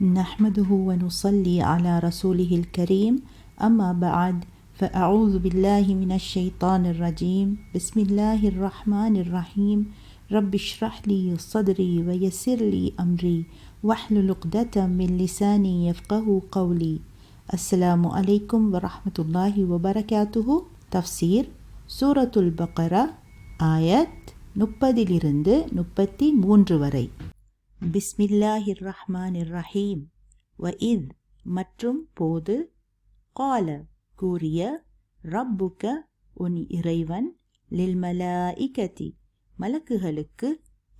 نحمده ونصلي على رسوله الكريم أما بعد فأعوذ بالله من الشيطان الرجيم بسم الله الرحمن الرحيم رب اشرح لي صدري ويسر لي أمري واحلل عقدة من لساني يفقه قولي السلام عليكم ورحمة الله وبركاته تفسير سورة البقرة ஆயத் முப்பதிலிருந்து முப்பத்தி மூன்று வரை பிஸ்மில்லாஹிர் ரஹ்மான் ரஹீம் வ இத் மற்றும் போது கால கூறிய ரப்புக உன் இறைவன் லில்மலா இகதி மலக்குகளுக்கு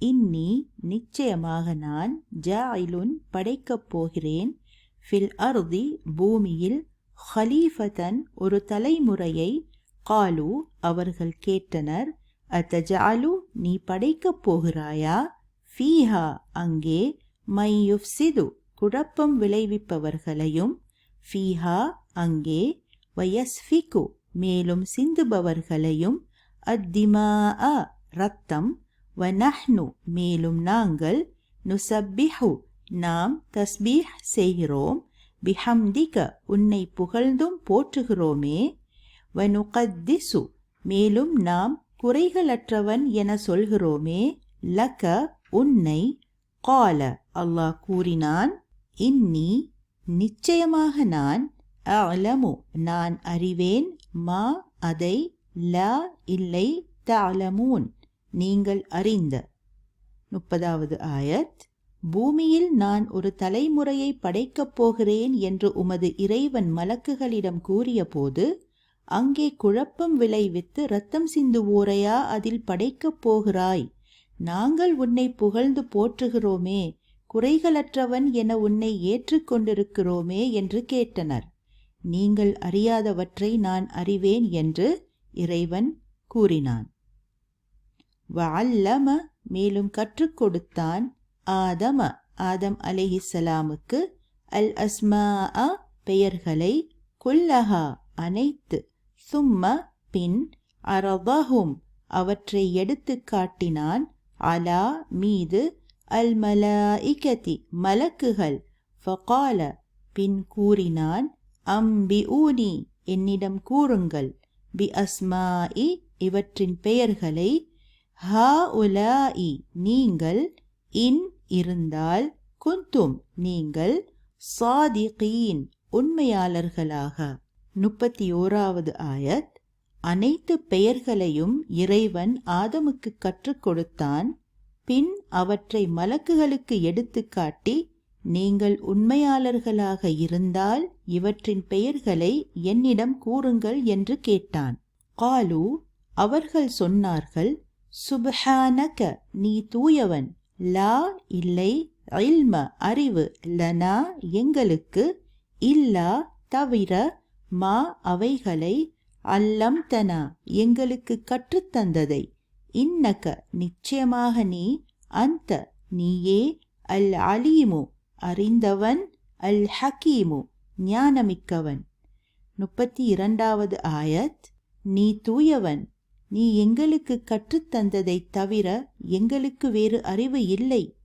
இன்னி நிச்சயமாக நான் ஜாயிலுன் படைக்கப் போகிறேன். ஃபில் அருதி பூமியில் ஹலீஃபதன் ஒரு தலைமுறையை காலு அவர்கள் கேட்டனர். அத்தஜாலு நீ படைக்கப் போகிறாயா? ஃபீஹா அங்கே மையுஃப்சிது குழப்பம் விளைவிப்பவர்களையும் ஃபீஹா அங்கே வயஸ்ஃபிகு மேலும் சிந்துபவர்களையும் அத்திமா அ ரத்தம் வனஹ்னு மேலும் நாங்கள் நுசப்பிஹு நாம் தஸ்பீஹ் செய்கிறோம் பிஹம்திக உன்னை புகழ்ந்தும் போற்றுகிறோமே வனுகத்திசு மேலும் நாம் குறைகளற்றவன் என சொல்கிறோமே லக உன்னை கால அல்லாஹ் கூறினான் இன்னி நிச்சயமாக நான் அலமு நான் அறிவேன் மா அதை லா இல்லை தலமூன் நீங்கள் அறிந்த முப்பதாவது ஆயத் பூமியில் நான் ஒரு தலைமுறையை படைக்கப் போகிறேன் என்று உமது இறைவன் மலக்குகளிடம் கூறியபோது அங்கே குழப்பம் விளைவித்து ரத்தம் சிந்துவோரையா அதில் படைக்கப் போகிறாய்? நாங்கள் உன்னை புகழ்ந்து போற்றுகிறோமே குறைகளற்றவன் என உன்னை ஏற்றுக்கொண்டிருக்கிறோமே என்று கேட்டனர். நீங்கள் அறியாதவற்றை நான் அறிவேன் என்று இறைவன் கூறினான். வல்லம மேலும் கற்றுக் கொடுத்தான் ஆதம ஆதம் அலிஹிசலாமுக்கு அல் அஸ்மா பெயர்களை குல்லஹா அனைத்து சும்ம பின் அரதஹும் அவற்றை எடுத்து காட்டினான் அலா மீது அல் மலாஇகதி மலக்குகள். ஃபகால பின் கூறினான் அம்பி ஊனி என்னிடம் கூறுங்கள். பி அஸ்மாஇ இவற்றின் பெயர்களை ஹா உலாஇ நீங்கள் இன் இருந்தால் குந்தும் நீங்கள் சாதிகீன் உண்மையாளர்களாக. முப்பத்தி ஓராவது ஆயத். அனைத்து பெயர்களையும் இறைவன் ஆதமுக்கு கற்றுக் கொடுத்தான். பின் அவற்றை மலக்குகளுக்கு எடுத்துக்காட்டி நீங்கள் உண்மையாளர்களாக இருந்தால் இவற்றின் பெயர்களை என்னிடம் கூறுங்கள் என்று கேட்டான். காலு அவர்கள் சொன்னார்கள் சுபஹானக நீ தூயவன். லா இல்லை இல்ம அறிவு லனா எங்களுக்கு இல்லா தவிர மா அவைகளை அல்லம் தனா எங்களுக்கு கற்றுத்தந்ததை. இன்னக்க நிச்சயமாக நீ அந்த நீயே அல் அலீமு அறிந்தவன் அல் ஹக்கீமு ஞானமிக்கவன். முப்பத்தி இரண்டாவது ஆயத் நீ தூயவன். நீ எங்களுக்கு கற்றுத்தந்ததை தவிர எங்களுக்கு வேறு அறிவு இல்லை.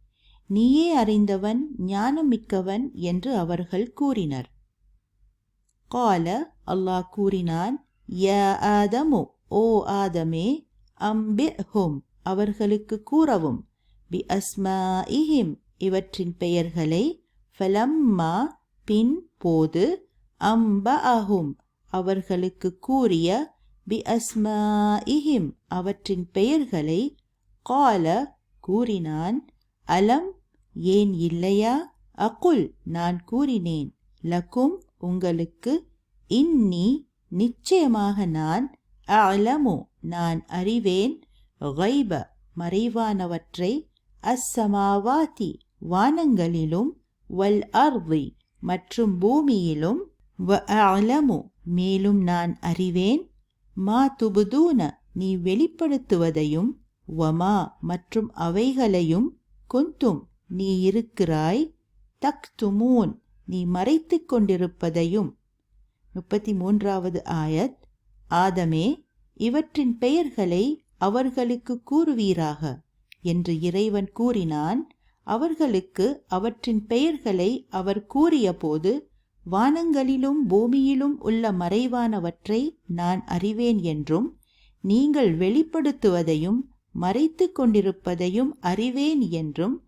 நீயே அறிந்தவன் ஞானமிக்கவன் என்று அவர்கள் கூறினர். கால அல்லாஹ் கூறினான் ய ஆதமு ஓ ஆதமே அம்பிஹும் அவர்களுக்கு கூறவும் பி அஸ்மாஇஹிம் இவற்றின் பெயர்களை ஃபலம்மா பின் போது அம்ப அஹும் அவர்களுக்கு கூறிய பி அஸ்மாஇஹிம் அவற்றின் பெயர்களை கால கூறினான் அலம் ஏன் இல்லையா அகுல் நான் கூறினேன் லக்கும் உங்களுக்கு இன்னி நிச்சயமாக நான் அலமு நான் அறிவேன் கைப மறைவானவற்றை அஸ்ஸமாவாதி வானங்களிலும் வல் அர்தி மற்றும் பூமியிலும் வ அலமு மேலும் நான் அறிவேன் மா துபுதூன நீ வெளிப்படுத்துவதையும் வமா மற்றும் அவைகளையும் குந்தும் நீ இருக்கிறாய் தக்துமூன் நீ மறைத்து கொண்டிருப்பதையும் முப்பத்தி மூன்றாவது ஆயத் ஆதமே இவற்றின் பெயர்களை அவர்களுக்கு கூறுவீராக என்று இறைவன் கூறினான். அவர்களுக்கு அவற்றின் பெயர்களை அவர் கூறியபோது வானங்களிலும் பூமியிலும் உள்ள மறைவானவற்றை நான் அறிவேன் என்றும் நீங்கள் வெளிப்படுத்துவதையும் மறைத்து கொண்டிருப்பதையும் அறிவேன் என்றும்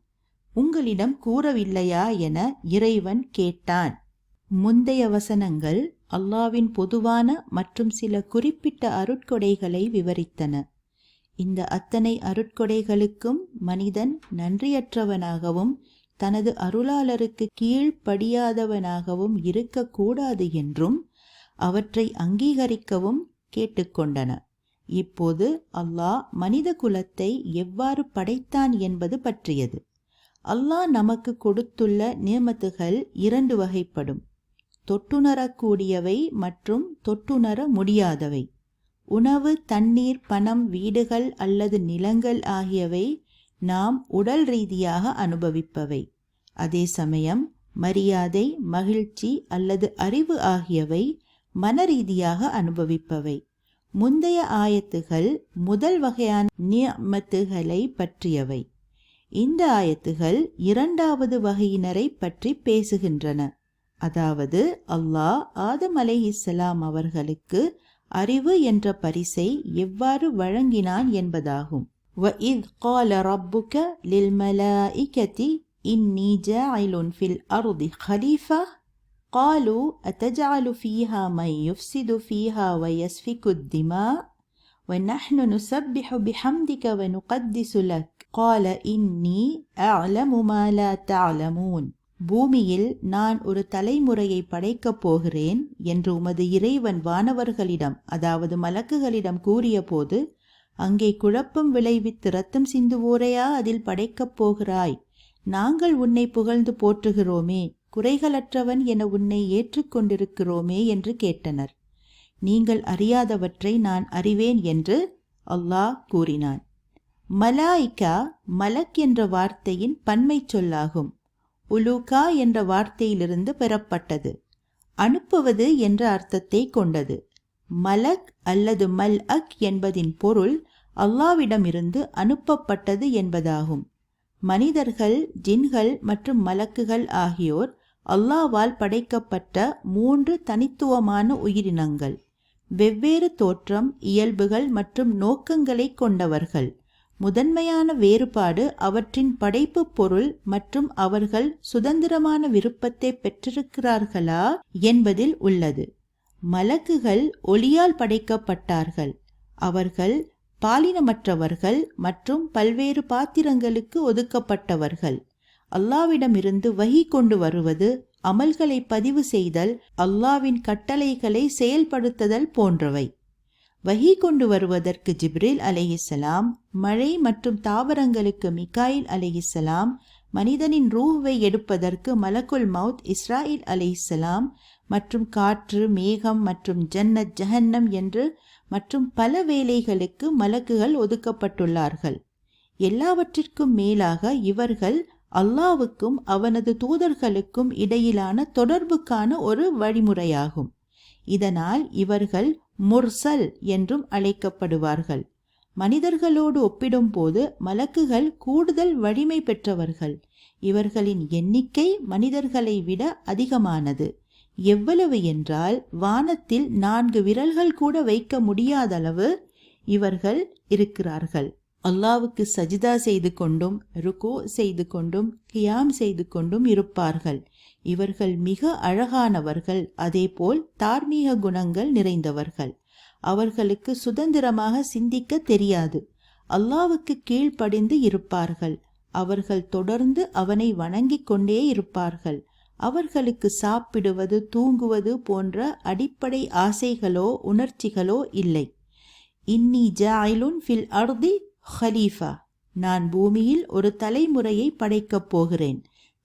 உங்களிடம் கூறவில்லையா என இறைவன் கேட்டான். முந்தைய வசனங்கள் அல்லாவின் பொதுவான மற்றும் சில குறிப்பிட்ட அருட்கொடைகளை விவரித்தன. இந்த அத்தனை அருட்கொடைகளுக்கும் மனிதன் நன்றியற்றவனாகவும் தனது அருளாளருக்கு கீழ்ப்படியாதவனாகவும் இருக்கக்கூடாது என்றும் அவற்றை அங்கீகரிக்கவும் கேட்டுக்கொண்டன. இப்போது அல்லாஹ் மனித குலத்தை எவ்வாறு படைத்தான் என்பது பற்றியது. அல்லாஹ் நமக்கு கொடுத்துள்ள நியமத்துகள் இரண்டு வகைப்படும். தொட்டுணரக்கூடியவை மற்றும் தொட்டுணர முடியாதவை. உணவு தண்ணீர் பணம் வீடுகள் அல்லது நிலங்கள் ஆகியவை நாம் உடல் ரீதியாக அனுபவிப்பவை. அதே சமயம் மரியாதை மகிழ்ச்சி அல்லது அறிவு ஆகியவை மன ரீதியாக அனுபவிப்பவை. முந்தைய ஆயத்துகள் முதல் வகையான நியமத்துகளை பற்றியவை. இந்த ஆயத்துகள் இரண்டாவது வகையினரை பற்றி பேசுகின்றன. அதாவது அல்லாஹ் ஆதம் அலைஹிஸ்ஸலாம் அவர்களுக்கு அறிவு என்ற பரிசை எவ்வாறு வழங்கினான் என்பதாகும் وَإِذْ قَالَ رَبُّكَ لِلْمَلَائِكَةِ إِنِّي جَاعِلٌ فِي الْأَرْضِ خَلِيفَةً قالوا أتجعل فيها من يفسد فيها ويسفك الدماء ونحن نسبح بحمدك ونقدس لك قال إني أعلم ما لا تعلمون பூமியில் நான் ஒரு தலைமுறையை படைக்கப் போகிறேன் என்று உமது இறைவன் வானவர்களிடம் அதாவது மலக்குகளிடம் கூறியபோது அங்கே குழப்பம் விளைவித்து ரத்தம் சிந்துவோரையா அதில் படைக்கப் போகிறாய்? நாங்கள் உன்னை புகழ்ந்து போற்றுகிறோமே குறைகளற்றவன் என உன்னை ஏற்றுக்கொண்டிருக்கிறோமே என்று கேட்டனர். நீங்கள் அறியாதவற்றை நான் அறிவேன் என்று அல்லாஹ் கூறினான். மலாய்கா மலக் என்ற வார்த்தையின் பன்மை சொல்லாகும். உலூகா என்ற வார்த்தையிலிருந்து பெறப்பட்டது. அனுப்புவது என்ற அர்த்தத்தை கொண்டது. மலக் அல்லது மல் அக் என்பதின் பொருள் அல்லாவிடமிருந்து அனுப்பப்பட்டது என்பதாகும். மனிதர்கள் ஜின்கள் மற்றும் மலக்குகள் ஆகியோர் அல்லாவால் படைக்கப்பட்ட மூன்று தனித்துவமான உயிரினங்கள். வெவ்வேறு தோற்றம் இயல்புகள் மற்றும் நோக்கங்களை கொண்டவர்கள். முதன்மையான வேறுபாடு அவற்றின் படைப்பு பொருள் மற்றும் அவர்கள் சுதந்திரமான விருப்பத்தை பெற்றிருக்கிறார்களா என்பதில் உள்ளது. மலக்குகள் ஒளியால் படைக்கப்பட்டார்கள். அவர்கள் பாலினமற்றவர்கள் மற்றும் பல்வேறு பாத்திரங்களுக்கு ஒதுக்கப்பட்டவர்கள். அல்லாவிடமிருந்து வகி கொண்டு வருவது அமல்களை பதிவு செய்தல் அல்லாவின் கட்டளைகளை செயல்படுத்துதல் போன்றவை. வகி கொண்டு வருவதற்கு ஜிப்ரில் அலையிசலாம் மழை மற்றும் தாவரங்களுக்கு மிகாயில் அலையிசலாம் மனிதனின் ரூஹுவை எடுப்பதற்கு மலக்குல் மவுத் இஸ்ராயில் அலையிசலாம் மற்றும் காற்று மேகம் மற்றும் ஜன்னத் ஜஹன்னம் என்று மற்றும் பல வேலைகளுக்கு மலக்குகள் ஒதுக்கப்பட்டுள்ளார்கள். எல்லாவற்றிற்கும் மேலாக இவர்கள் அல்லாவுக்கும் அவனது தூதர்களுக்கும் இடையிலான தொடர்புக்கான ஒரு வழிமுறையாகும். இதனால் இவர்கள் முர்சல் என்றும் அழைக்கப்படுவார்கள். மனிதர்களோடு ஒப்பிடும்போது மலக்குகள் கூடுதல் வலிமை பெற்றவர்கள். இவர்களின் எண்ணிக்கை மனிதர்களை விட அதிகமானது. எவ்வளவு என்றால் வானத்தில் நான்கு விரல்கள் கூட வைக்க முடியாதளவு இவர்கள் இருக்கிறார்கள். அல்லாவுக்கு சஜிதா செய்து கொண்டும் ருகோ செய்து கொண்டும் கியாம் செய்து கொண்டும் இருப்பார்கள். இவர்கள் மிக அழகானவர்கள் அதேபோல் தார்மீக குணங்கள் நிறைந்தவர்கள். அவர்களுக்கு சுதந்திரமாக சிந்திக்க தெரியாது. அல்லாவுக்கு கீழ்ப்படிந்து இருப்பார்கள். அவர்கள் தொடர்ந்து அவனை வணங்கிக் கொண்டே இருப்பார்கள். அவர்களுக்கு சாப்பிடுவது தூங்குவது போன்ற அடிப்படை ஆசைகளோ உணர்ச்சிகளோ இல்லை. இன்னி ஜாயிலுன் ஃபில் அர்தி ஹலீஃபா. நான் பூமியில் ஒரு தலைமுறையை படைக்கப் போகிறேன்.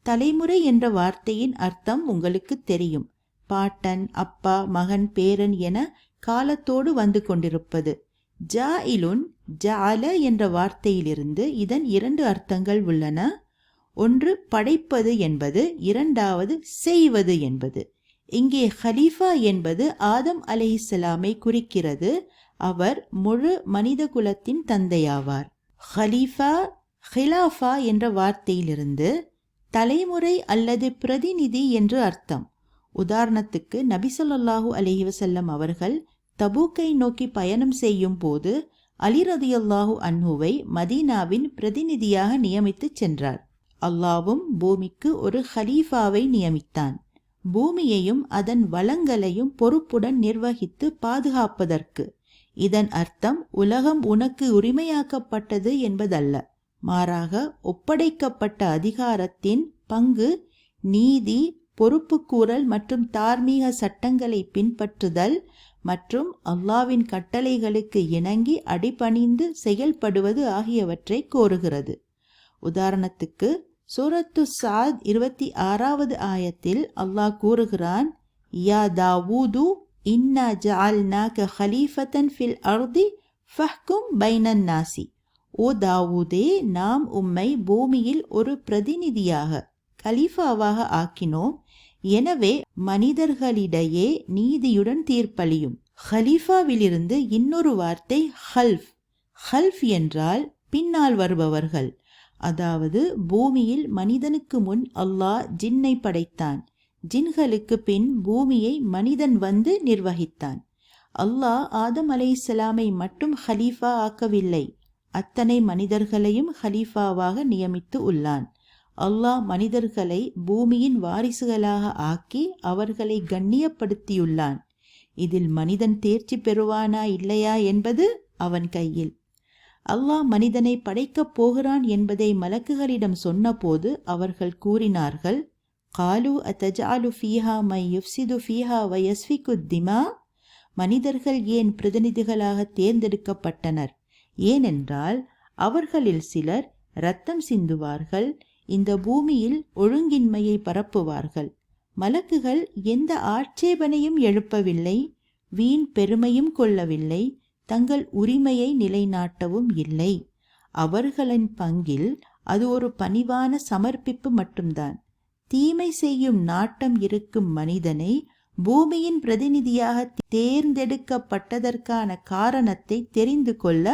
தலைமுறை என்ற வார்த்தையின் அர்த்தம் உங்களுக்கு தெரியும். பாட்டன் அப்பா மகன் பேரன் என காலத்தோடு வந்து கொண்டிருப்பது. ஜா இலுன் ஜால என்ற வார்த்தையிலிருந்து இதன் இரண்டு அர்த்தங்கள் உள்ளன. ஒன்று படைப்பது என்பது இரண்டாவது செய்வது என்பது. இங்கே ஹலீஃபா என்பது ஆதம் அலைஹிஸ்ஸலாமை குறிக்கிறது. அவர் முழு மனித குலத்தின் தந்தையாவார். ஹலீஃபா ஹிலாஃபா என்ற வார்த்தையிலிருந்து தலைமுறை அல்லது பிரதிநிதி என்று அர்த்தம். உதாரணத்துக்கு நபிசல்லாஹூ அலஹி வசல்லம் அவர்கள் தபூக்கை நோக்கி பயணம் செய்யும் போது அலி ரதியல்லாஹு அன்ஹுவை மதீனாவின் பிரதிநிதியாக நியமித்துச் சென்றார். அல்லாவும் பூமிக்கு ஒரு ஹலீஃபாவை நியமித்தான். பூமியையும் அதன் வளங்களையும் பொறுப்புடன் நிர்வகித்து பாதுகாப்பதற்கு. இதன் அர்த்தம் உலகம் உனக்கு உரிமையாக்கப்பட்டது என்பதல்ல. மாறாக ஒப்படைக்கப்பட்ட அதிகாரத்தின் பங்கு நீதி பொறுப்புக்கூறல் மற்றும் தார்மீக சட்டங்களை பின்பற்றுதல் மற்றும் அல்லாவின் கட்டளைகளுக்கு இணங்கி அடிபணிந்து செயல்படுவது ஆகியவற்றை கோருகிறது. உதாரணத்துக்கு சூரத்து சாத் இருபத்தி ஆறாவது ஆயத்தில் அல்லாஹ் கூறுகிறான் யா தாவூது இன்னா ஜால்னாக ஹலீஃபத்தன் ஃபில் அர்தி ஃபஹ்கும் பைனன் நாசி. ஓ தாவூதே நாம் உம்மை பூமியில் ஒரு பிரதிநிதியாக கலீஃபாவாக ஆக்கினோம். எனவே மனிதர்களிடையே நீதியுடன் தீர்ப்பளியும். ஹலீஃபாவிலிருந்து இன்னொரு வார்த்தை ஹல்ஃப். ஹல்ஃப் என்றால் பின்னால் வருபவர்கள். அதாவது பூமியில் மனிதனுக்கு முன் அல்லாஹ் ஜின்னை படைத்தான். ஜின்களுக்கு பின் பூமியை மனிதன் வந்து நிர்வகித்தான். அல்லாஹ் ஆதம் அலை மட்டும் ஹலீஃபா ஆக்கவில்லை. அத்தனை மனிதர்களையும் ஹலீஃபாவாக நியமித்து உள்ளான். அல்லாஹ் மனிதர்களை பூமியின் வாரிசுகளாக ஆக்கி அவர்களை கண்ணியப்படுத்தியுள்ளான். இதில் மனிதன் தேர்ச்சி பெறுவானா இல்லையா என்பது அவன் கையில். அல்லாஹ் மனிதனை படைக்கப் போகிறான் என்பதை மலக்குகளிடம் சொன்னபோது அவர்கள் கூறினார்கள் காலு அத்தஜாலு ஃபீஹா மை யுஃப்சிது ஃபீஹா வயஸ்விகுத்திமா மனிதர்கள் ஏன் பிரதிநிதிகளாக தேர்ந்தெடுக்கப்பட்டனர்? ஏனென்றால் அவர்களில் சிலர் இரத்தம் சிந்துவார்கள் இந்த பூமியில் ஒழுங்கின்மையை பரப்புவார்கள். மலக்குகள் எந்த ஆட்சேபனையும் எழுப்பவில்லை வீண் பெருமையும் கொள்ளவில்லை தங்கள் உரிமையை நிலைநாட்டவும் இல்லை. அவர்களின் பங்கில் அது ஒரு பணிவான சமர்ப்பிப்பு மட்டும்தான். தீமை செய்யும் நாட்டம் இருக்கும் மனிதனை பூமியின் பிரதிநிதியாக தேர்ந்தெடுக்கப்பட்டதற்கான காரணத்தை தெரிந்து கொள்ள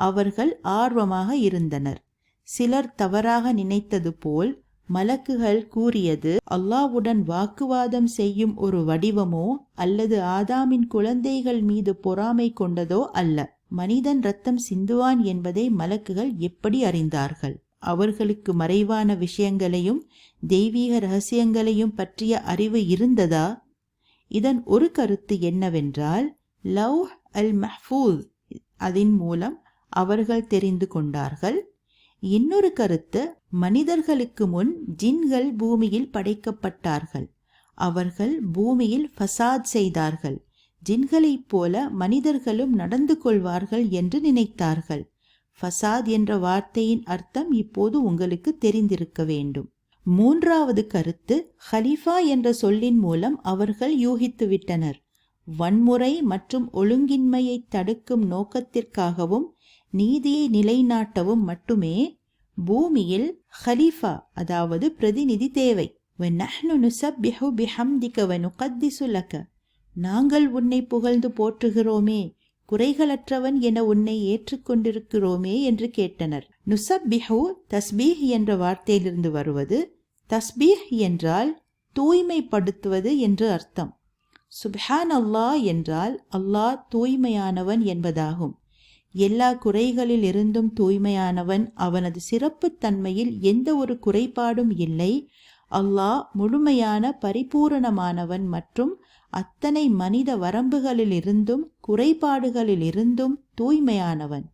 அவர்கள் ஆர்வமாக இருந்தனர். சிலர் தவறாக நினைத்தது போல் மலக்குகள் கூறியது அல்லாவுடன் வாக்குவாதம் செய்யும் ஒரு வடிவமோ அல்லது ஆதாமின் குழந்தைகள் மீது பொறாமை கொண்டதோ அல்ல. மனிதன் ரத்தம் சிந்துவான் என்பதை மலக்குகள் எப்படி அறிந்தார்கள்? அவர்களுக்கு மறைவான விஷயங்களையும் தெய்வீக ரகசியங்களையும் பற்றிய அறிவு இருந்ததா? இதன் ஒரு கருத்து என்னவென்றால் லவ் அல் மஹ்பூஸ் அதன் மூலம் அவர்கள் தெரிந்து கொண்டார்கள். இன்னொரு கருத்து மனிதர்களுக்கு முன் ஜின்கள் பூமியில் படைக்கப்பட்டார்கள். அவர்கள் பூமியில் ஃபசாத் செய்தார்கள். ஜின்களைப் போல மனிதர்களும் நடந்து கொள்வார்கள் என்று நினைத்தார்கள். ஃபசாத் என்ற வார்த்தையின் அர்த்தம் இப்போது உங்களுக்கு தெரிந்திருக்க வேண்டும். மூன்றாவது கருத்து ஹலிஃபா என்ற சொல்லின் மூலம் அவர்கள் யூகித்துவிட்டனர் வன்முறை மற்றும் ஒழுங்கின்மையை தடுக்கும் நோக்கத்திற்காகவும் நீதியை நிலைநாட்டவும் மட்டுமே பூமியில் ஹலீஃபா அதாவது பிரதிநிதி தேவை. நாங்கள் உன்னை புகழ்ந்து போற்றுகிறோமே குறைகளற்றவன் என உன்னை ஏற்றுக்கொண்டிருக்கிறோமே என்று கேட்டனர். நுசப்பிஹு தஸ்பீஹ் என்ற வார்த்தையிலிருந்து வருவது தஸ்பீஹ் என்றால் தூய்மைப்படுத்துவது என்று அர்த்தம். சுப்ஹான் அல்லாஹ் என்றால் அல்லாஹ் தூய்மையானவன் என்பதாகும். எல்லா குறைகளில் இருந்தும் தூய்மையானவன். அவனது சிறப்புத்தன்மையில் எந்த ஒரு குறைபாடும் இல்லை. அல்லாஹ் முழுமையான பரிபூரணமானவன் மற்றும் அத்தனை மனித வரம்புகளிலிருந்தும் குறைபாடுகளிலிருந்தும் தூய்மையானவன்.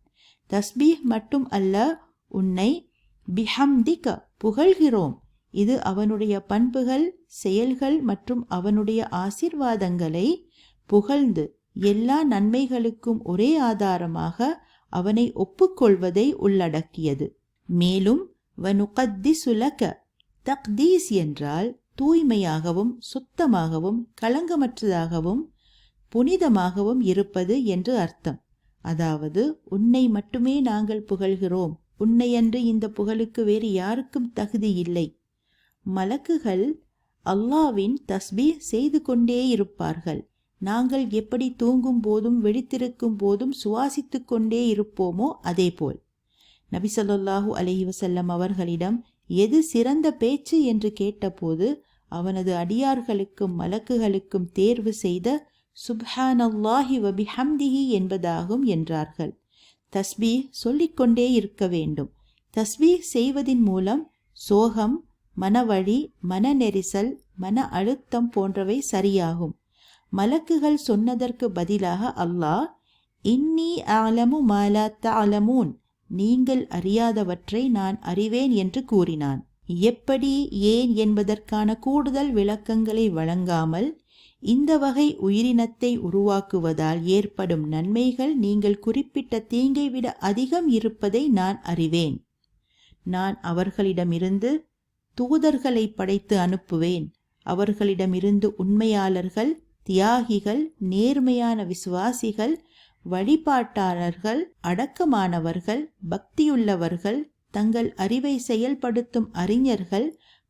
தஸ்பீஹ் மட்டும் அல்ல உன்னை பிஹம்திக புகழ்கிறோம். இது அவனுடைய பண்புகள் செயல்கள் மற்றும் அவனுடைய ஆசிர்வாதங்களை புகழ்ந்து எல்லா நன்மைகளுக்கும் ஒரே ஆதாரமாக அவனை ஒப்புக்கொள்வதை உள்ளடக்கியது. மேலும் வனுகத்தி சுலக தக்தீஸ் என்றால் தூய்மையாகவும் சுத்தமாகவும் களங்கமற்றதாகவும் புனிதமாகவும் இருப்பது என்று அர்த்தம். அதாவது உன்னை மட்டுமே நாங்கள் புகழ்கிறோம். உன்னையன்று இந்த புகழுக்கு வேறு யாருக்கும் தகுதி இல்லை. மலக்குகள் அல்லாவின் தஸ்பீ செய்து கொண்டே இருப்பார்கள். நாங்கள் எப்படி தூங்கும் போதும் வெடித்திருக்கும் போதும் சுவாசித்து கொண்டே இருப்போமோ அதேபோல். நபி ஸல்லல்லாஹு அலைஹி அவர்களிடம் எது சிறந்த பேச்சு என்று கேட்டபோது அவனது அடியார்களுக்கும் மலக்குகளுக்கும் தேர்வு செய்த சுப்ஹானல்லாஹி வபிஹம்திஹி என்பதாகும் என்றார்கள். தஸ்பீ சொல்லிக்கொண்டே இருக்க வேண்டும். தஸ்பீ செய்வதின் மூலம் சோகம் மனவழி மன நெரிசல் மன அழுத்தம் போன்றவை சரியாகும். மலக்குகள் சொன்னதற்கு பதிலாக அல்லாஹ் இன்னி ஆலமு மாலா தஅலமூன் நீங்கள் அறியாதவற்றை நான் அறிவேன் என்று கூறினான். எப்படி ஏன் என்பதற்கான கூடுதல் விளக்கங்களை வழங்காமல் இந்த வகை உயிரினத்தை உருவாக்குவதால் ஏற்படும் நன்மைகள் நீங்கள் குறிப்பிட்ட தீங்கை விட அதிகம் இருப்பதை நான் அறிவேன். நான் அவர்களிடமிருந்து தூதர்களை படைத்து அனுப்புவேன். அவர்களிடமிருந்து உண்மையாளர்கள் தியாகிகள் நேர்மையான விசுவாசிகள் வழிபாட்டாளர்கள் அடக்கமானவர்கள் பக்தியுள்ளவர்கள் தங்கள் அறிவை செயல்படுத்தும் அறிஞர்கள்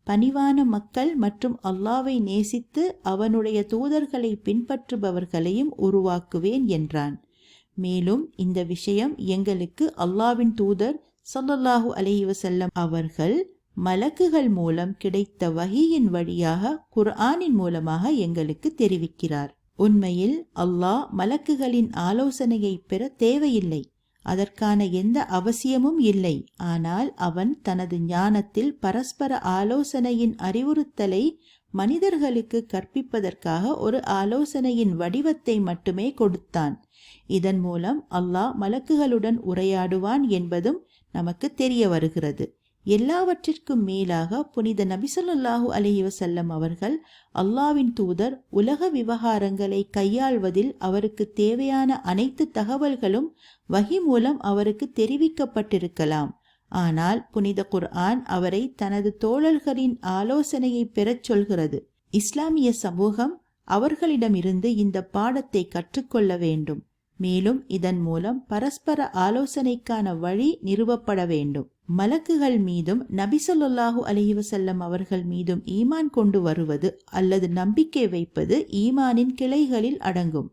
பணிவான மக்கள் மற்றும் அல்லாவை நேசித்து அவனுடைய தூதர்களை பின்பற்றுபவர்களையும் உருவாக்குவேன் என்றான். மேலும் இந்த விஷயம் எங்களுக்கு அல்லாவின் தூதர் சல்லல்லாஹு அலஹி வசல்லம் அவர்கள் மலக்குகள் மூலம் கிடைத்த வகியின் வழியாக குர்ஆனின் மூலமாக எங்களுக்கு தெரிவிக்கிறார். உண்மையில் அல்லாஹ் மலக்குகளின் ஆலோசனையை பெற தேவையில்லை. அதற்கான எந்த அவசியமும் இல்லை. ஆனால் அவன் தனது ஞானத்தில் பரஸ்பர ஆலோசனையின் அறிவுறுத்தலை மனிதர்களுக்கு கற்பிப்பதற்காக ஒரு ஆலோசனையின் வடிவத்தை மட்டுமே கொடுத்தான். இதன் மூலம் அல்லாஹ் மலக்குகளுடன் உரையாடுவான் என்பதும் நமக்கு தெரிய வருகிறது. எல்லாவற்றிற்கும் மேலாக புனித நபிசல்லாஹூ அலஹி வசல்லம் அவர்கள் அல்லாவின் தூதர் உலக விவகாரங்களை கையாள்வதில் அவருக்கு தேவையான அனைத்து தகவல்களும் வகி மூலம் அவருக்கு தெரிவிக்கப்பட்டிருக்கலாம். ஆனால் புனித குர்ஆன் அவரை தனது தோழர்களின் ஆலோசனையை பெறச் சொல்கிறது. இஸ்லாமிய சமூகம் அவர்களிடமிருந்து இந்த பாடத்தை கற்றுக்கொள்ள வேண்டும். மேலும் இதன் மூலம் பரஸ்பர ஆலோசனைக்கான வழி நிறுவப்பட வேண்டும். மலக்குகள் மீதும் நபி சொல்லாஹு அலஹி அவர்கள் மீதும் ஈமான் கொண்டு வருவது அல்லது நம்பிக்கை வைப்பது ஈமானின் கிளைகளில் அடங்கும்.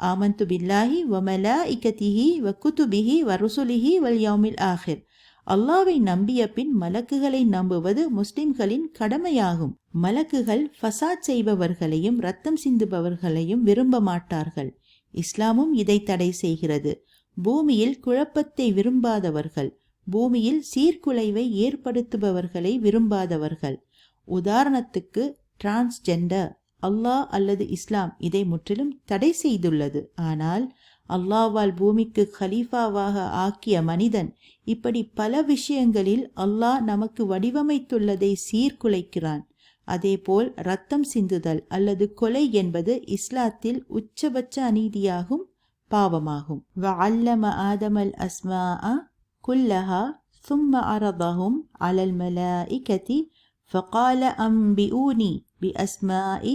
ஆமந்து பில்லாஹி வமலா இக்கத்திஹி வ குதுபிஹி வருசுலிஹி வல் யௌமில் ஆஹிர் அல்லாவை நம்பிய பின் மலக்குகளை நம்புவது முஸ்லிம்களின் கடமையாகும். மலக்குகள் ஃபசாத் செய்பவர்களையும் ரத்தம் சிந்துபவர்களையும் விரும்ப மாட்டார்கள். இஸ்லாமும் இதை தடை செய்கிறது. பூமியில் குழப்பத்தை விரும்பாதவர்கள் பூமியில் சீர்குலைவை ஏற்படுத்துபவர்களை விரும்பாதவர்கள். உதாரணத்துக்கு டிரான்ஸ்ஜெண்டர் அல்லாஹ் அல்லது இஸ்லாம் இதை முற்றிலும் தடை செய்துள்ளது. ஆனால் அல்லாவால் பூமிக்கு ஹலீஃபாவாக ஆக்கிய மனிதன் இப்படி பல விஷயங்களில் அல்லாஹ் நமக்கு வடிவமைத்துள்ளதை சீர்குலைக்கிறான். அதேபோல் ரத்தம் சிந்துதல் அல்லது கொலை என்பது இஸ்லாத்தில் உச்சபட்ச அநீதியாகும் பாவமாகும். அல்லம ஆதமல் அஸ்மா كلها ثم عرضهم على الملائكة فقال أنبئوني بأسماء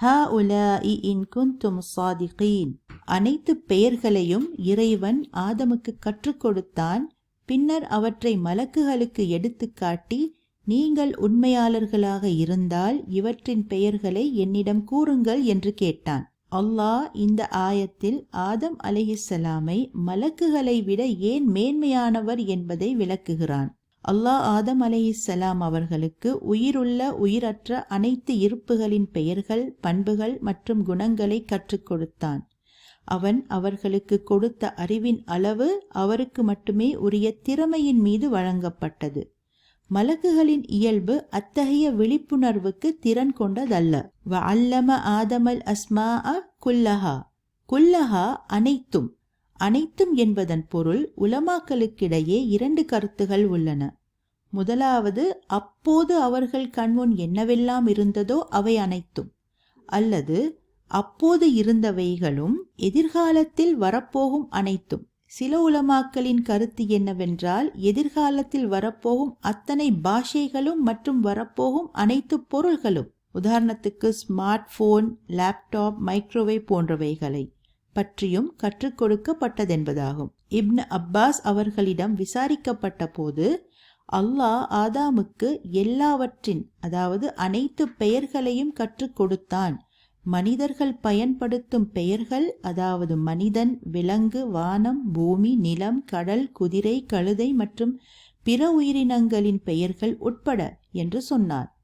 هؤلاء إن كنتم صادقين அனைத்து பெயர்களையும் இறைவன் ஆதமுக்கு கற்றுக் கொடுத்தான் பின்னர் அவற்றை மலக்குகளுக்கு எடுத்துக்காட்டி நீங்கள் உண்மையாளர்களாக இருந்தால் இவற்றின் பெயர்களை என்னிடம் கூறுங்கள் என்று கேட்டான் அல்லாஹ் இந்த ஆயத்தில் ஆதம் அலிஹிசலாமை மலக்குகளை விட ஏன் மேன்மையானவர் என்பதை விளக்குகிறான். அல்லாஹ் ஆதம் அலிஹிசலாம் அவர்களுக்கு உயிருள்ள உயிரற்ற அனைத்து இருப்புகளின் பெயர்கள் பண்புகள் மற்றும் குணங்களை கற்றுக் கொடுத்தான். அவன் அவர்களுக்கு கொடுத்த அறிவின் அளவு அவருக்கு மட்டுமே உரிய திறமையின் மீது வழங்கப்பட்டது. மலக்குகளின் இயல்பு அத்தகைய விழிப்புணர்வுக்கு திறன் கொண்டதல்ல. வ அல்லம ஆதமல் அஸ்மா அ குல்லஹா. குல்லஹா அனைத்தும் அனைத்தும் என்பதன் பொருள் உலமாக்களுக்கிடையே இரண்டு கருத்துகள் உள்ளன. முதலாவது அப்போது அவர்கள் கண்முன் என்னவெல்லாம் இருந்ததோ அவை அனைத்தும். அல்லது அப்போது இருந்தவைகளும் எதிர்காலத்தில் வரப்போகும் அனைத்தும். சில உலமாக்களின் கருத்து என்னவென்றால் எதிர்காலத்தில் வரப்போகும் அத்தனை பாஷைகளும் மற்றும் வரப்போகும் அனைத்து பொருள்களும் உதாரணத்துக்கு ஸ்மார்ட் போன் லேப்டாப் மைக்ரோவேவ் போன்றவைகளை பற்றியும் கற்றுக் கொடுக்கப்பட்டதென்பதாகும். இப்னு அப்பாஸ் அவர்களிடம் விசாரிக்கப்பட்ட போது அல்லாஹ் ஆதாமுக்கு எல்லாவற்றின் அதாவது அனைத்து பெயர்களையும் கற்றுக் கொடுத்தான். மனிதர்கள் பயன்படுத்தும் பெயர்கள் அதாவது மனிதன் விலங்கு வானம் பூமி நிலம் கடல் குதிரை கழுதை மற்றும் பிற உயிரினங்களின் பெயர்கள் உட்பட என்று சொன்னார்.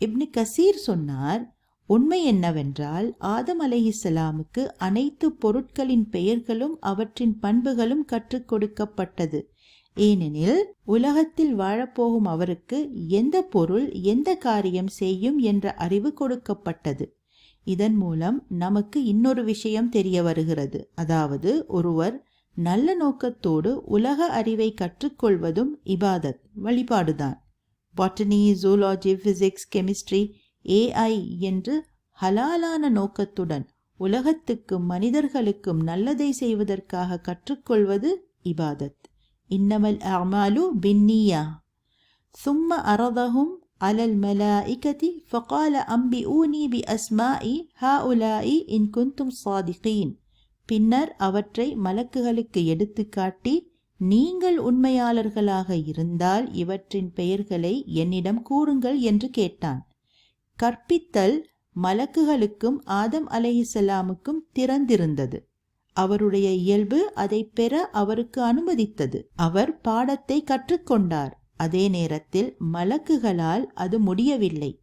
இப்னு கசீர் சொன்னார் உண்மை என்னவென்றால் ஆதம் அலைஹிஸ்ஸலாமுக்கு அனைத்து பொருட்களின் பெயர்களும் அவற்றின் பண்புகளும் கற்றுக் கொடுக்கப்பட்டது. ஏனெனில் உலகத்தில் வாழப்போகும் அவருக்கு எந்த பொருள் எந்த காரியம் செய்யும் என்ற அறிவு கொடுக்கப்பட்டது. இதன் மூலம் நமக்கு இன்னொரு விஷயம் தெரிய வருகிறது. அதாவது ஒருவர் நல்ல நோக்கத்தோடு உலக அறிவை கற்றுக்கொள்வதும் இபாதத் வழிபாடுதான். Botany zoology physics chemistry AI என்று ஹலாலான நோக்கத்துடன் உலகத்துக்கும் மனிதர்களுக்கும் நல்லதை செய்வதற்காக கற்றுக்கொள்வது இபாதத். இன்னமல் அமாலு பின்னியா. சும்ம அறதகும் على الملائكة فقال أنبئوني بأسماء هؤلاء إن كنتم صادقين பின்னர் அவற்றை மலக்குகளுக்கு எடுத்துக்காட்டி நீங்கள் உண்மையாளர்களாக இருந்தால் இவற்றின் பெயர்களை என்னிடம் கூறுங்கள் என்று கேட்டான் கற்பித்தல் மலக்குகளுக்கும் ஆதம் அலைஹிசலாமுக்கும் திறந்திருந்தது அவருடைய இயல்பு அதை பெற அவருக்கு அனுமதித்தது அவர் பாடத்தை கற்றுக்கொண்டார் அதே நேரத்தில் மலக்குகளால் அது முடியவில்லை.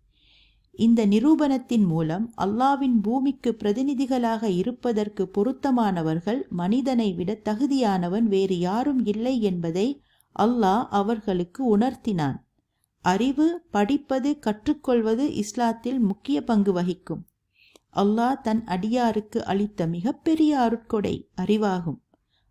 இந்த நிரூபணத்தின் மூலம் அல்லாவின் பூமிக்கு பிரதிநிதிகளாக இருப்பதற்கு பொருத்தமானவர்கள் மனிதனை விட தகுதியானவன் வேறு யாரும் இல்லை என்பதை அல்லாஹ் அவர்களுக்கு உணர்த்தினான். அறிவு படிப்பது கற்றுக்கொள்வது இஸ்லாத்தில் முக்கிய பங்கு வகிக்கும். அல்லாஹ் தன் அடியாருக்கு அளித்த மிகப்பெரிய அருட்கொடை அறிவாகும்.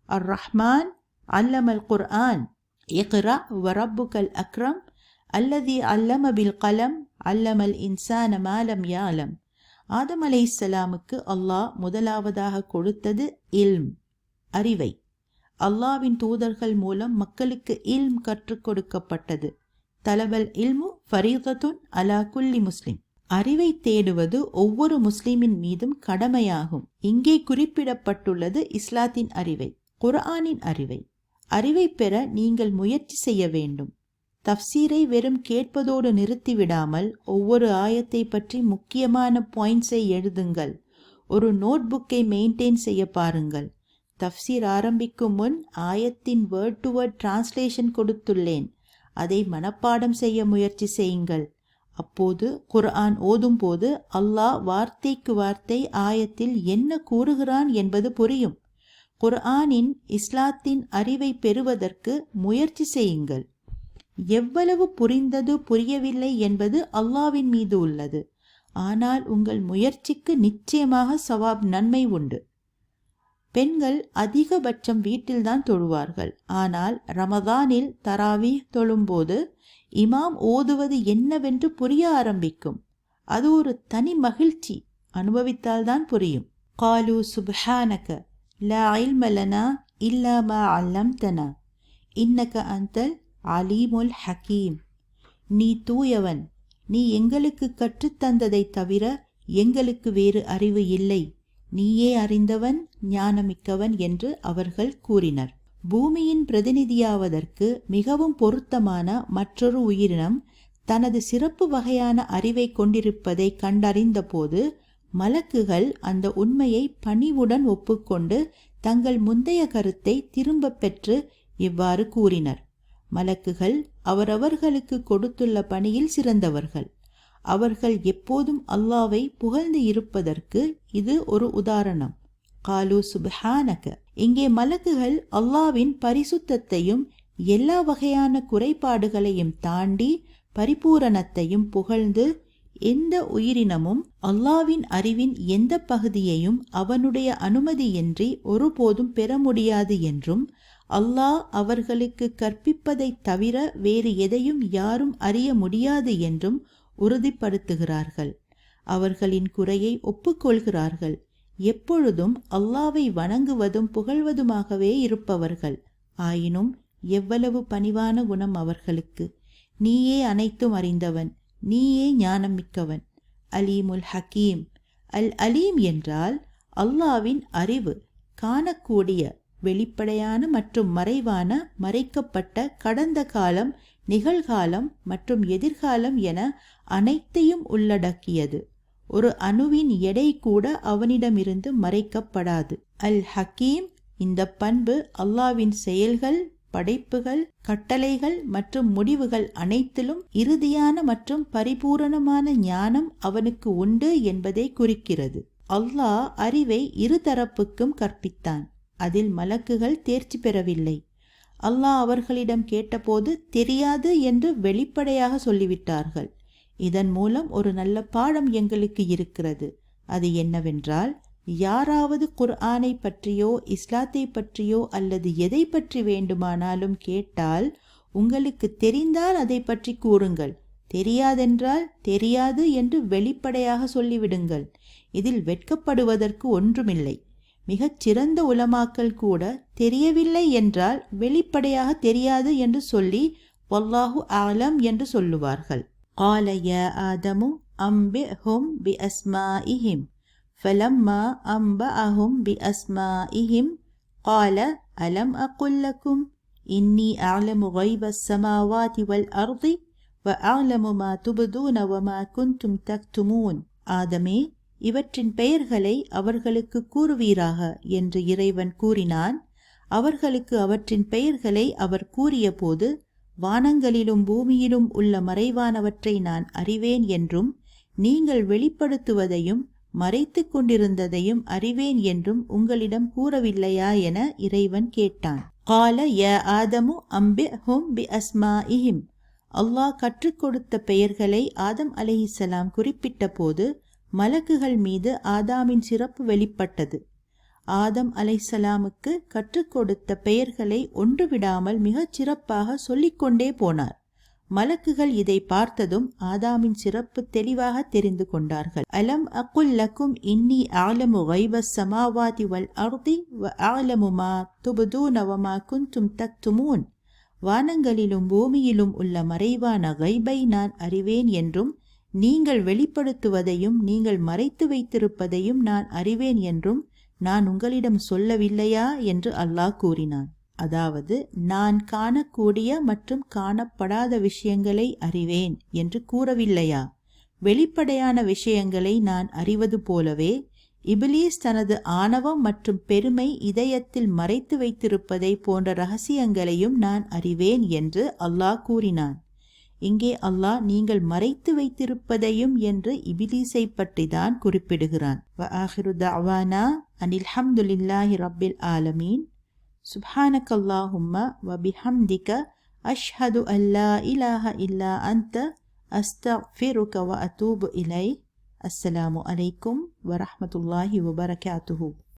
அர் ரஹ்மான் அல்லமல் குர்ஆன். இக்ரா வரப்புகல் அக்ரம் அல்லதி அல்லம பில் கலம் அல்லமல் இன்சான மாலம் யாலம் ஆதம் அலை இஸ்லாமுக்கு அல்லாஹ் முதலாவதாக கொடுத்தது இல்ம் அறிவை. அல்லாவின் தூதர்கள் மூலம் மக்களுக்கு இல்ம் கற்றுக் கொடுக்கப்பட்டது. தலவல் இல்மு ஃபரீதத்துன் அலா குல்லி முஸ்லிம். அறிவை தேடுவது ஒவ்வொரு முஸ்லிமின் மீதும் கடமையாகும். இங்கே குறிப்பிடப்பட்டுள்ளது இஸ்லாத்தின் அறிவை குர்ஆனின் அறிவை. அறிவை பெற நீங்கள் முயற்சி செய்ய வேண்டும். தப்சீரை வெறும் கேட்பதோடு நிறுத்திவிடாமல் ஒவ்வொரு ஆயத்தை பற்றி முக்கியமான பாயிண்ட்ஸை எழுதுங்கள். ஒரு நோட் புக்கை மெயின்டைன் செய்ய பாருங்கள். தப்சீர் ஆரம்பிக்கும் முன் ஆயத்தின் வேர்ட் டு வேர்ட் டிரான்ஸ்லேஷன் கொடுத்துள்ளேன். அதை மனப்பாடம் செய்ய முயற்சி செய்யுங்கள். அப்போது குர்ஆன் ஓதும்போது அல்லாஹ் வார்த்தைக்கு வார்த்தை ஆயத்தில் என்ன கூறுகிறான் என்பது புரியும். குர்ஆனின் இஸ்லாத்தின் அறிவை பெறுவதற்கு முயற்சி செய்யுங்கள். எவ்வளவு புரிந்தது புரியவில்லை என்பது அல்லாவின் மீது உள்ளது. ஆனால் உங்கள் முயற்சிக்கு நிச்சயமாக சவாப் நன்மை உண்டு. பெண்கள் அதிகபட்சம் வீட்டில்தான் தொழுவார்கள். ஆனால் ரமதானில் தராவி தொழும்போது இமாம் ஓதுவது என்னவென்று புரிய ஆரம்பிக்கும். அது ஒரு தனி மகிழ்ச்சி. அனுபவித்தால்தான் புரியும். காலு சுப்ஹானக. லா இல்மலனா இல்லா மா அல்லம்தனா இன்னக அந்தல் அலீமுல் ஹக்கீம் நீ தூயவன். நீ எங்களுக்கு கற்றுத்தந்ததை தவிர எங்களுக்கு வேறு அறிவு இல்லை. நீயே அறிந்தவன் ஞானமிக்கவன் என்று அவர்கள் கூறினர். பூமியின் பிரதிநிதியாவதற்கு மிகவும் பொருத்தமான மற்றொரு உயிரினம் தனது சிறப்பு வகையான அறிவை கொண்டிருப்பதை கண்டறிந்தபோது மலக்குகள் அந்த உண்மையை பணிவுடன் ஒப்புக்கொண்டு தங்கள் முந்தைய கருத்தை திரும்ப பெற்று இவ்வாறு கூறினர். மலக்குகள் அவரவர்களுக்கு கொடுத்துள்ள பணியில் சிறந்தவர்கள். அவர்கள் எப்போதும் அல்லாவை புகழ்ந்து இருப்பதற்கு இது ஒரு உதாரணம். காலு சுபஹானக. இங்கே மலக்குகள் அல்லாவின் பரிசுத்தத்தையும் எல்லா வகையான குறைபாடுகளையும் தாண்டி பரிபூரணத்தையும் புகழ்ந்து எந்த உயிரினமும் அல்லாவின் அறிவின் எந்த பகுதியையும் அவனுடைய அனுமதியின்றி ஒருபோதும் பெற முடியாது என்றும் அல்லாஹ் அவர்களுக்கு கற்பிப்பதைத் தவிர வேறு எதையும் யாரும் அறிய முடியாது என்றும் உறுதிப்படுத்துகிறார்கள். அவர்களின் குறையை ஒப்புக்கொள்கிறார்கள். எப்பொழுதும் அல்லாவை வணங்குவதும் புகழ்வதுமாகவே இருப்பவர்கள். ஆயினும் எவ்வளவு பணிவான குணம் அவர்களுக்கு. நீயே அனைத்தும் அறிந்தவன். நீயே ஞானம் மிக்கவன் அலீமுல் ஹக்கீம். அல் அலீம் என்றால் அல்லாவின் அறிவு காணக்கூடிய வெளிப்படையான மற்றும் மறைவான மறைக்கப்பட்ட கடந்த காலம் நிகழ்காலம் மற்றும் எதிர்காலம் என அனைத்தையும் உள்ளடக்கியது. ஒரு அணுவின் எடை கூட அவனிடமிருந்து மறைக்கப்படாது. அல் ஹக்கீம் இந்த பண்பு அல்லாவின் செயல்கள் படைப்புகள் கட்டளைகள் மற்றும் முடிவுகள் அனைத்திலும் இறுதியான மற்றும் பரிபூரணமான ஞானம் அவனுக்கு உண்டு என்பதை குறிக்கிறது. அல்லாஹ் அறிவை இருதரப்புக்கும் கற்பித்தான். அதில் மலக்குகள் தேர்ச்சி பெறவில்லை. அல்லாஹ் அவர்களிடம் கேட்டபோது தெரியாது என்று வெளிப்படையாக சொல்லிவிட்டார்கள். இதன் மூலம் ஒரு நல்ல பாடம் எங்களுக்கு இருக்கிறது. அது என்னவென்றால் யாராவது குர்ஆனை பற்றியோ இஸ்லாத்தை பற்றியோ அல்லது எதை பற்றி வேண்டுமானாலும் கேட்டால் உங்களுக்கு தெரிந்தால் அதை பற்றி கூறுங்கள். தெரியாதென்றால் தெரியாது என்று வெளிப்படையாக சொல்லிவிடுங்கள். இதில் வெட்கப்படுவதற்கு ஒன்றுமில்லை. மிகச் சிறந்த உலமாக்கள் கூட தெரியவில்லை என்றால் வெளிப்படையாக தெரியாது என்று சொல்லி வல்லாஹு ஆலம் என்று சொல்லுவார்கள். ஆலய ஆதமு அம்பி ஹும் பி அஸ்மாஇஹிம். فلما أنبأهم بأسمائهم قال ألم أقل لكم إني أعلم غيب السماوات والأرض وأعلم ما تبدون وما كنتم تكتمون ஆதமே இவற்றின் பெயர்களை அவர்களுக்கு கூறுவீராக என்று இறைவன் கூறினான் அவர்களுக்கு அவற்றின் பெயர்களை அவர் கூறியபோது வானங்களிலும் பூமியிலும் உள்ள மறைவானவற்றை நான் அறிவேன் என்றும் நீங்கள் வெளிப்படுத்துவதையும் மறைத்து கொண்டிருந்ததையும் அறிவேன் என்றும் உங்களிடம் கூறவில்லையா என இறைவன் கேட்டான். கால ய ஆதமு அம்பி ஹும் பி அஸ்மா இஹிம் அல்லாஹ் கற்றுக் கொடுத்த பெயர்களை ஆதம் அலிஹிசலாம் குறிப்பிட்ட போது மலக்குகள் மீது ஆதாமின் சிறப்பு வெளிப்பட்டது. ஆதம் அலைசலாமுக்கு கற்றுக் கொடுத்த பெயர்களை ஒன்று விடாமல் மிகச் சிறப்பாக சொல்லிக்கொண்டே போனார். மலக்குகள் இதை பார்த்ததும் ஆதாமின் சிறப்பு தெளிவாக தெரிந்து கொண்டார்கள். அலம் அக்குல் லக்கும் இன்னி ஆலமு வைப சமாவாதி வல் அர்தி வ ஆலமு மா குந்தும் தக்துமூன். வானங்களிலும் பூமியிலும் உள்ள மறைவான கைபை நான் அறிவேன் என்றும் நீங்கள் வெளிப்படுத்துவதையும் நீங்கள் மறைத்து வைத்திருப்பதையும் நான் அறிவேன் என்றும் நான் உங்களிடம் சொல்லவில்லையா? என்று அல்லாஹ் கூறினான். அதாவது நான் காணக்கூடிய மற்றும் காணப்படாத விஷயங்களை அறிவேன் என்று கூறவில்லையா? வெளிப்படையான விஷயங்களை நான் அறிவது போலவே இபிலீஸ் தனது ஆணவம் மற்றும் பெருமை இதயத்தில் மறைத்து வைத்திருப்பதை போன்ற ரகசியங்களையும் நான் அறிவேன் என்று அல்லாஹ் கூறினான். இங்கே அல்லாஹ் நீங்கள் மறைத்து வைத்திருப்பதையும் என்று இபிலீஸை பற்றி தான் குறிப்பிடுகிறான். அனில் ஹம்துலில்லாஹி ரப்பில் ஆலமீன். سبحانك اللهم وبحمدك أشهد أن لا إله إلا أنت أستغفرك وأتوب إليه السلام عليكم ورحمة الله وبركاته